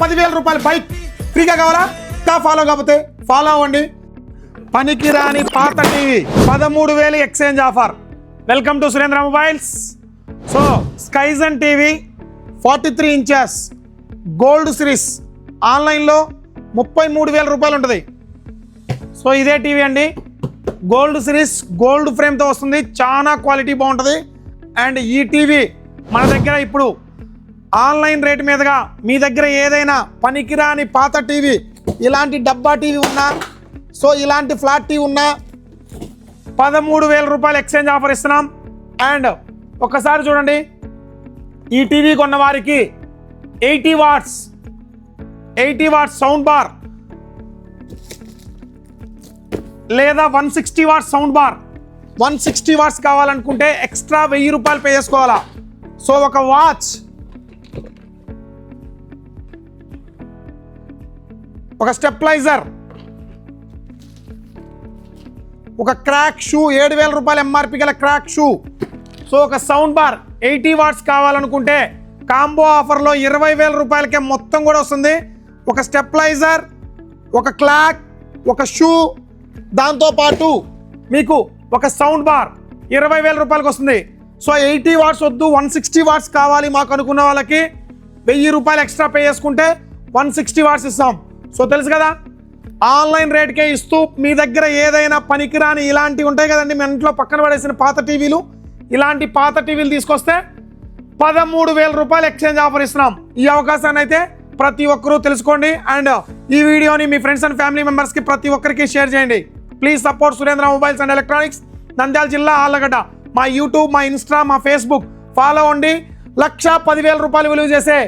పదివేల రూపాయలు బైక్ ఫ్రీగా కావాలా? ఇంకా ఫాలో కాకపోతే ఫాలో అవ్వండి. పనికిరాని పాత టీవీ పదమూడు వేలు exchange offer welcome to Surendra mobiles so స్కైజన్ TV forty three inches gold series ఆన్లైన్లో ముప్పై మూడు వేల రూపాయలు ఉంటుంది. సో ఇదే టీవీ అండి. గోల్డ్ సిరీస్ గోల్డ్ ఫ్రేమ్తో వస్తుంది. చాలా క్వాలిటీ బాగుంటుంది. అండ్ ఈ టీవీ మన దగ్గర ఇప్పుడు ఆన్లైన్ రేట్ మీదుగా మీ దగ్గర ఏదైనా పనికిరాని పాత టీవీ ఇలాంటి డబ్బా టీవీ ఉన్నా సో ఇలాంటి ఫ్లాట్ టీవీ ఉన్నా పదమూడు వేల రూపాయలు ఎక్స్చేంజ్ ఆఫర్ ఇస్తున్నాం. అండ్ ఒక్కసారి చూడండి ఈ టీవీ కొన్న వారికి eighty watts eighty watts sound bar లేదా one sixty watts sound bar. One sixty watts కావాలనుకుంటే ఎక్స్ట్రా వెయ్యి రూపాయలు పే చేసుకోవాలా. సో ఒక వాచ్ ఒక స్టెప్లైజర్. ఒక క్రాక్ షూ ఏడు వేల రూపాయల ఎంఆర్పి గల క్రాక్ షూ. సో ఒక సౌండ్ బార్ ఎయిటీ వాట్స్ కావాలనుకుంటే కాంబో ఆఫర్లో ఇరవై వేల రూపాయలకే మొత్తం కూడా వస్తుంది. ఒక స్టెప్లైజర్ ఒక క్లాక్ ఒక షూ. దాంతోపాటు మీకు ఒక సౌండ్ బార్ ఇరవై వేల రూపాయలకి వస్తుంది. సో ఎయిటీ వాట్స్ వద్దు వన్ సిక్స్టీ వాట్స్ కావాలి మాకు అనుకున్న వాళ్ళకి. వెయ్యి రూపాయలు ఎక్స్ట్రా పే చేసుకుంటే వన్ సిక్స్టీ వాట్స్ ఇస్తాం. సో తెలుసు కదా ఆన్లైన్ రేట్కే ఇస్తూ మీ దగ్గర ఏదైనా పనికిరాని ఇలాంటివి ఉంటాయి కదండి. మీ ఇంట్లో పక్కన పడేసిన పాత టీవీలు ఇలాంటి పాత టీవీలు తీసుకొస్తే పదమూడు వేల రూపాయలు ఎక్స్చేంజ్ ఆఫర్ ఇస్తున్నాం. ఈ అవకాశాన్ని అయితే ప్రతి ఒక్కరూ తెలుసుకోండి. అండ్ ఈ వీడియోని మీ ఫ్రెండ్స్ అండ్ ఫ్యామిలీ మెంబర్స్కి ప్రతి ఒక్కరికి షేర్ చేయండి. Please support Surendra mobiles and electronics Nandyal జిల్లా ఆళ్ళగడ్డ. మా యూట్యూబ్ మా ఇన్స్టా మా ఫేస్బుక్ ఫాలో అండి లక్ష పదివేల రూపాయలు విలువ చేసే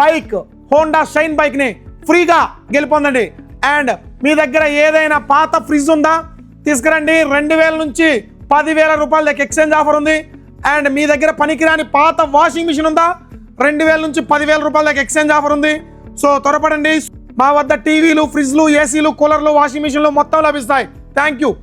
బైక్ హోండా షైన్ బైక్ని ఫ్రీగా గెలుపొందండి. అండ్ మీ దగ్గర ఏదైనా పాత ఫ్రిడ్జ్ ఉందా? తీసుకురండి. రెండు వేల నుంచి పదివేల రూపాయల దగ్గర ఎక్స్చేంజ్ ఆఫర్ ఉంది. అండ్ మీ దగ్గర పనికిరాని పాత వాషింగ్ మిషన్ ఉందా? రెండు వేల నుంచి పదివేల రూపాయల దగ్గర ఎక్స్చేంజ్ ఆఫర్ ఉంది. సో త్వరపడండి. మా వద్ద టీవీలు ఫ్రిడ్జ్లు ఏసీలు కూలర్లు వాషింగ్ మిషన్లు మొత్తం లభిస్తాయి. Thank you.